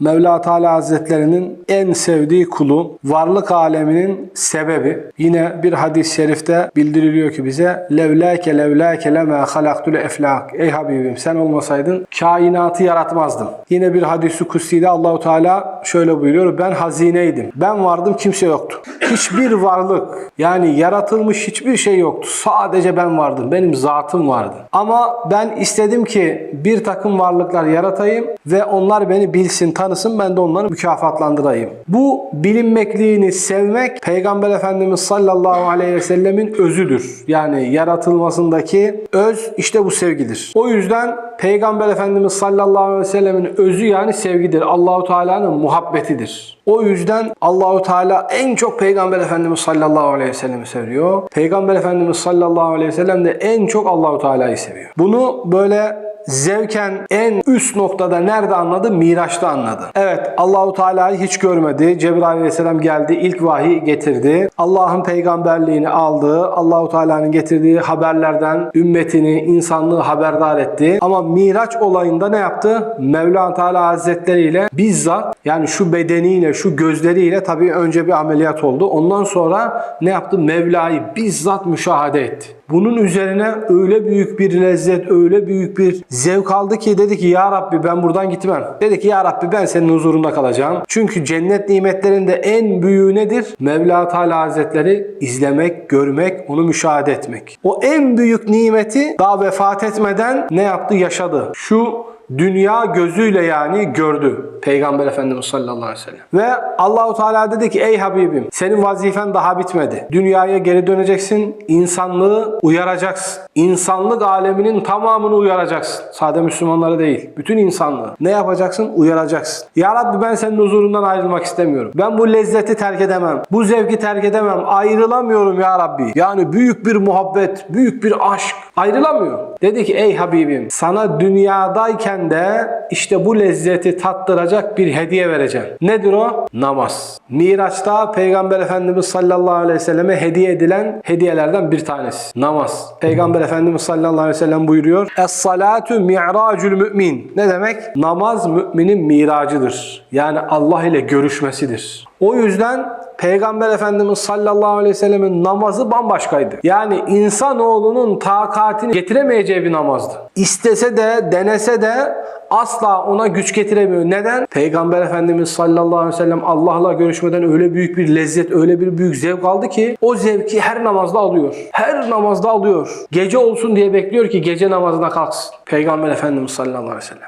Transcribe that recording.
Mevla Teala Hazretlerinin en sevdiği kulu, varlık aleminin sebebi. Yine bir hadis-i şerifte bildiriliyor ki bize levlâke levlâke lemâ halaktul eflak. Ey Habibim sen olmasaydın kainatı yaratmazdım. Yine bir hadis-i kutsi'de Allahu Teala şöyle buyuruyor. Ben hazineydim. Ben vardım kimse yoktu. Hiçbir varlık yani yaratılmış hiçbir şey yoktu. Sadece ben vardım. Benim zatım vardı. Ama ben istedim ki bir takım varlıklar yaratayım ve onlar beni bilsin, tanısın. Ben de onları mükafatlandırayım. Bu bilinmekliğini sevmek Peygamber Efendimiz sallallahu aleyhi ve sellemin özüdür. Yani yaratılmasındaki öz işte bu sevgidir. O yüzden Peygamber Efendimiz sallallahu aleyhi ve sellemin özü yani sevgidir. Allahu Teala'nın muhabbetidir. O yüzden Allahu Teala en çok Peygamber Efendimiz sallallahu aleyhi ve sellem'i seviyor. Peygamber Efendimiz sallallahu aleyhi ve sellem de en çok Allahu Teala'yı seviyor. Bunu böyle zevken en üst noktada nerede anladı? Miraç'ta anladı. Evet Allahu Teala'yı hiç görmedi. Cebrail Aleyhisselam geldi, ilk vahiy getirdi. Allah'ın peygamberliğini aldı. Allahu Teala'nın getirdiği haberlerden ümmetini, insanlığı haberdar etti. Ama Miraç olayında ne yaptı? Mevlana Teala Hazretleri ile bizzat yani şu bedeniyle, şu gözleriyle tabii önce bir ameliyat oldu. Ondan sonra ne yaptı? Mevla'yı bizzat müşahede etti. Bunun üzerine öyle büyük bir lezzet, öyle büyük bir zevk aldı ki dedi ki ya Rabbi ben buradan gitmem. Dedi ki ya Rabbi ben senin huzurunda kalacağım. Çünkü cennet nimetlerinde en büyüğü nedir? Mevla Teala Hazretleri izlemek, görmek, onu müşahede etmek. O en büyük nimeti daha vefat etmeden ne yaptı? Yaşadı. Şu dünya gözüyle yani gördü Peygamber Efendimiz sallallahu aleyhi ve sellem. Ve Allahu Teala dedi ki ey Habibim senin vazifen daha bitmedi. Dünyaya geri döneceksin, insanlığı uyaracaksın. İnsanlık aleminin tamamını uyaracaksın. Sade Müslümanları değil, bütün insanlığı. Ne yapacaksın? Uyaracaksın. Ya Rabbi ben senin huzurundan ayrılmak istemiyorum. Ben bu lezzeti terk edemem. Bu zevki terk edemem. Ayrılamıyorum ya Rabbi. Yani büyük bir muhabbet, büyük bir aşk. Ayrılamıyor. Dedi ki ey Habibim sana dünyadayken de işte bu lezzeti tattıracak bir hediye vereceğim. Nedir o? Namaz. Miraç'ta Peygamber Efendimiz sallallahu aleyhi ve selleme hediye edilen hediyelerden bir tanesi. Namaz. Peygamber Efendimiz sallallahu aleyhi ve sellem buyuruyor. Es-salatu mi'racul mümin. Ne demek? Namaz müminin miracıdır. Yani Allah ile görüşmesidir. O yüzden Peygamber Efendimiz sallallahu aleyhi ve sellemin namazı bambaşkaydı. Yani insanoğlunun takatini getiremeyeceği bir namazdı. İstese de denese de asla ona güç getiremiyor. Neden? Peygamber Efendimiz sallallahu aleyhi ve sellem Allah'la görüşmeden öyle büyük bir lezzet, öyle bir büyük zevk aldı ki o zevki her namazda alıyor. Her namazda alıyor. Gece olsun diye bekliyor ki gece namazına kalksın. Peygamber Efendimiz sallallahu aleyhi ve sellem.